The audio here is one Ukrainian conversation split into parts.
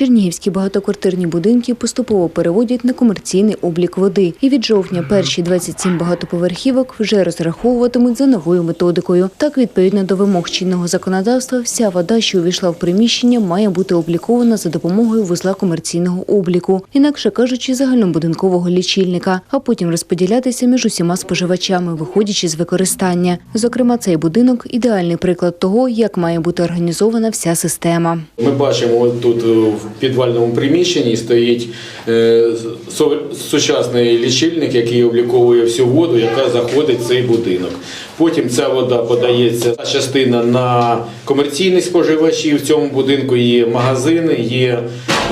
Чернігівські багатоквартирні будинки поступово переводять на комерційний облік води. І від жовтня перші 27 багатоповерхівок вже розраховуватимуть за новою методикою. Так, відповідно до вимог чинного законодавства, вся вода, що увійшла в приміщення, має бути облікована за допомогою вузла комерційного обліку, інакше кажучи, загальнобудинкового лічильника, а потім розподілятися між усіма споживачами, виходячи з використання. Зокрема, цей будинок ідеальний приклад того, як має бути організована вся система. Ми бачимо тут е, в підвальному приміщенні стоїть е, сучасний лічильник, який обліковує всю воду, яка заходить в цей будинок. Потім ця вода подається частина на комерційних споживачів. В цьому будинку є магазини, є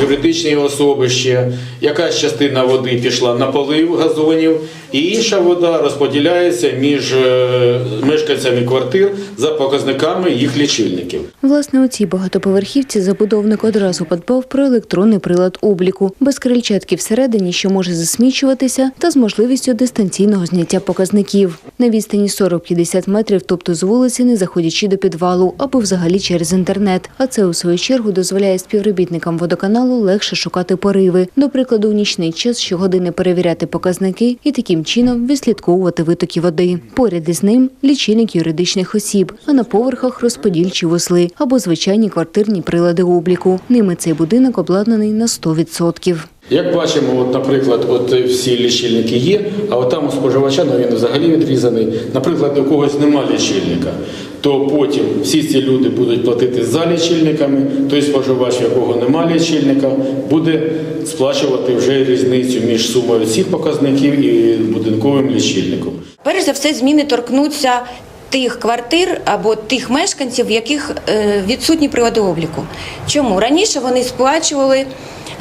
юридичні особи ще. Якась частина води пішла на полив газонів, і інша вода розподіляється між е, мешканцями квартир за показниками їх лічильників. Власне, у цій багатоповерхівці забудовник одразу подбав про електронний прилад обліку, без крильчатки всередині, що може засмічуватися, та з можливістю дистанційного зняття показників на відстані 40-50 метрів, тобто з вулиці, не заходячи до підвалу або взагалі через інтернет. А це у свою чергу дозволяє співробітникам водоканалу легше шукати пориви. До прикладу, у нічний час щогодини перевіряти показники і таким чином відслідковувати витоки води. Поряд із ним лічильник юридичних осіб, а на поверхах розподільчі вузли або звичайні квартирні прилади обліку. Ними цей будинок обладнаний на 100%. Як бачимо, от, наприклад, от всі лічильники є, а от там у споживача ну, він взагалі відрізаний. Наприклад, у когось нема лічильника, то потім всі ці люди будуть платити за лічильниками, той споживач, якого нема лічильника, буде сплачувати вже різницю між сумою цих показників і будинковим лічильником. Перш за все, зміни торкнуться тих квартир або тих мешканців, в яких е, відсутні прилади обліку. Чому? Раніше вони сплачували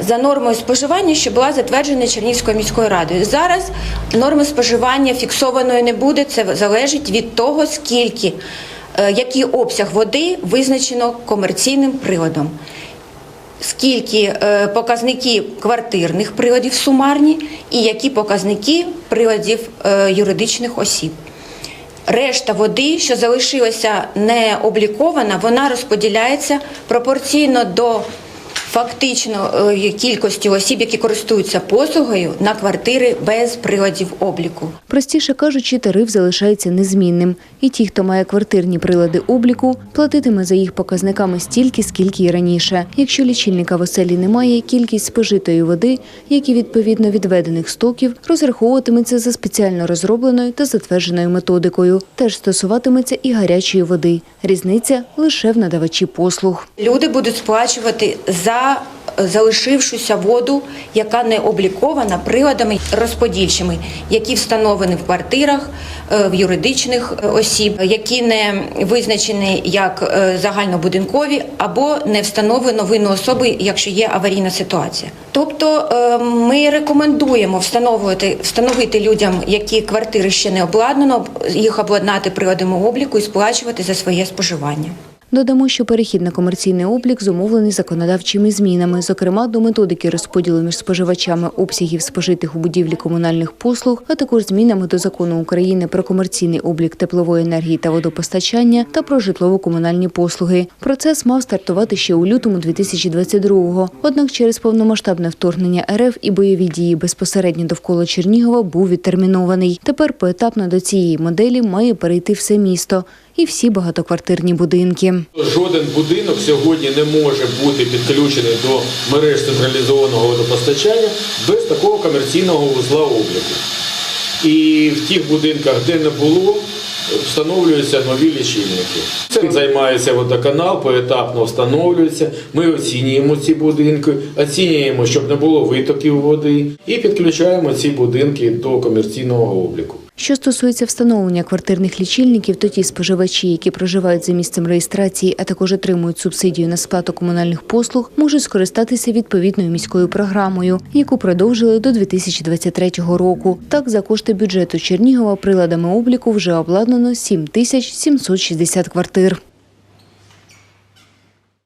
за нормою споживання, що була затверджена Чернігівською міською радою. Зараз норми споживання фіксованої не буде, це залежить від того, скільки, е, який обсяг води визначено комерційним приладом скільки е, показники квартирних приладів сумарні і які показники приладів е, юридичних осіб. Решта води, що залишилася не облікована, вона розподіляється пропорційно до фактично е, кількості осіб, які користуються послугою на квартири без приладів обліку. Простіше кажучи, тариф залишається незмінним. І ті, хто має квартирні прилади обліку, платитиме за їх показниками стільки, скільки й раніше. Якщо лічильника в оселі немає, кількість спожитої води, як і відповідно відведених стоків, розраховуватиметься за спеціально розробленою та затвердженою методикою. Теж стосуватиметься і гарячої води. Різниця лише в надавачі послуг. Люди будуть сплачувати за залишившуся воду, яка не облікована приладами розподільчими, які встановлені в квартирах, е, в юридичних е, осіб, які не визначені як е, загальнобудинкові або не встановлено винну особи, якщо є аварійна ситуація. Тобто ми рекомендуємо встановлювати встановити людям, які квартири ще не обладнано, їх обладнати приладами обліку і сплачувати за своє споживання. Додамо, що перехід на комерційний облік зумовлений законодавчими змінами, зокрема до методики розподілу між споживачами обсягів спожитих у будівлі комунальних послуг, а також змінами до закону України про комерційний облік теплової енергії та водопостачання та про житлово-комунальні послуги. Процес мав стартувати ще у лютому 2022-го. Однак через повномасштабне вторгнення РФ і бойові дії безпосередньо довкола Чернігова був відтермінований. Тепер поетапно до цієї моделі має перейти все місто і всі багатоквартирні будинки. Жоден будинок сьогодні не може бути підключений до мереж централізованого водопостачання без такого комерційного вузла обліку. І в тих будинках, де не було, встановлюються нові лічильники. Цим займається водоканал, поетапно встановлюється. Ми оцінюємо ці будинки, оцінюємо, щоб не було витоків води, і підключаємо ці будинки до комерційного обліку. Що стосується встановлення квартирних лічильників, то ті споживачі, які проживають за місцем реєстрації, а також отримують субсидію на сплату комунальних послуг, можуть скористатися відповідною міською програмою, яку продовжили до 2023 року. Так, за кошти бюджету Чернігова приладами обліку вже обладнано 7 тисяч 760 квартир.